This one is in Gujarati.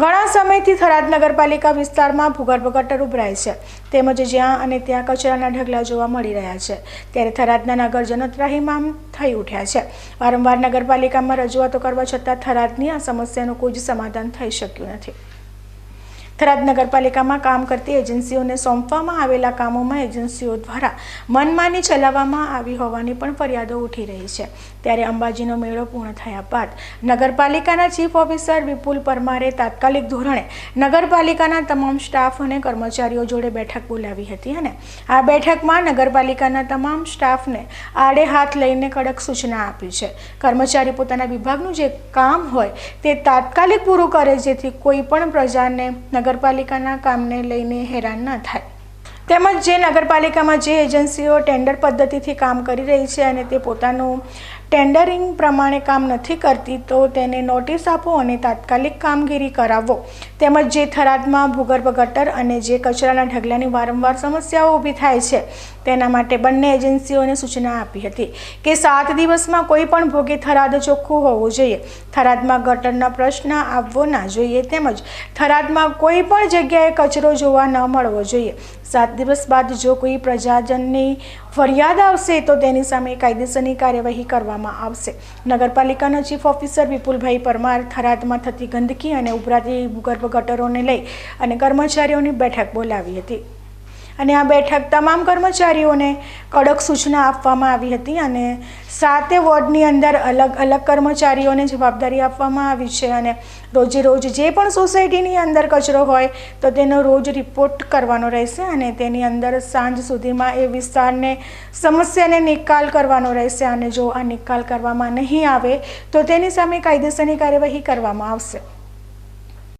ઘણા સમયથી થરાદ નગરપાલિકા વિસ્તારમાં ભૂગર્ભ ગટર ઉભરાય છે. તેમજ જ્યાં અને ત્યાં કચરાના ઢગલા જોવા મળી રહ્યા છે. ત્યારે થરાદના નગરજનો ત્રાહીમામ થઈ ઉઠ્યા છે. વારંવાર નગરપાલિકામાં રજૂઆતો કરવા છતાં થરાદની આ સમસ્યાનું કોઈ જ સમાધાન થઈ શક્યું નથી. થરાદ નગરપાલિકામાં કામ કરતી એજન્સીઓને સોંપવામાં આવેલા કામોમાં એજન્સીઓ દ્વારા મનમાની ચલાવવામાં આવી હોવાની પણ ફરિયાદો ઉઠી રહી છે. ત્યારે અંબાજીનો મેળો પૂર્ણ થયા બાદ નગરપાલિકાના ચીફ ઓફિસર વિપુલ પરમારે તાત્કાલિક ધોરણે નગરપાલિકાના તમામ સ્ટાફ અને કર્મચારીઓ જોડે બેઠક બોલાવી હતી અને આ બેઠકમાં નગરપાલિકાના તમામ સ્ટાફને આડે હાથ લઈને કડક સૂચના આપી છે. કર્મચારી પોતાના વિભાગનું જે કામ હોય તે તાત્કાલિક પૂરું કરે જેથી કોઈ પણ પ્રજાને નગરપાલિકાના કામને લઈને હેરાન ન થાય. તેમજ જે નગરપાલિકામાં જે એજન્સીઓ ટેન્ડર પદ્ધતિથી કામ કરી રહી છે અને તે પોતાનું ટેન્ડરિંગ પ્રમાણે કામ નથી કરતી, તો તેને નોટિસ આપો અને તાત્કાલિક કામગીરી કરાવો. તેમજ જે થરાદમાં ભૂગર્ભ ગટર અને જે કચરાના ઢગલાની વારંવાર સમસ્યાઓ ઊભી થાય છે, તેના માટે બંને એજન્સીઓને સૂચના આપી હતી કે સાત દિવસમાં કોઈ પણ ભોગે થરાદ ચોખ્ખું હોવું જોઈએ. થરાદમાં ગટરના પ્રશ્ન આવવો ના જોઈએ, તેમજ થરાદમાં કોઈ પણ જગ્યાએ કચરો જોવા ન મળવો જોઈએ. સાત દિવસ બાદ જો કોઈ પ્રજાજનની ફરિયાદ આવશે, તો તેની સામે કાયદેસરની કાર્યવાહી કરવામાં આવશે. નગરપાલિકાના ચીફ ઓફિસર વિપુલભાઈ પરમાર થરાદમાં થતી ગંદકી અને ઉભરાતી ભૂગર્ભ ગટરોને લઈ અને કર્મચારીઓની બેઠક બોલાવી હતી. અને આ બેઠક તમામ કર્મચારીઓને કડક સૂચના આપવામાં આવી હતી અને સાતે વોર્ડની અંદર અલગ અલગ કર્મચારીઓને જવાબદારી આપવામાં આવી છે અને રોજે રોજ જે પણ સોસાયટીની અંદર કચરો હોય તો તેનો રોજ રિપોર્ટ કરવાનો રહેશે અને તેની અંદર સાંજ સુધીમાં એ વિસ્તારને સમસ્યાને નિકાલ કરવાનો રહેશે અને જો આ નિકાલ કરવામાં નહીં આવે તો તેની સામે કાયદેસરની કાર્યવાહી કરવામાં આવશે.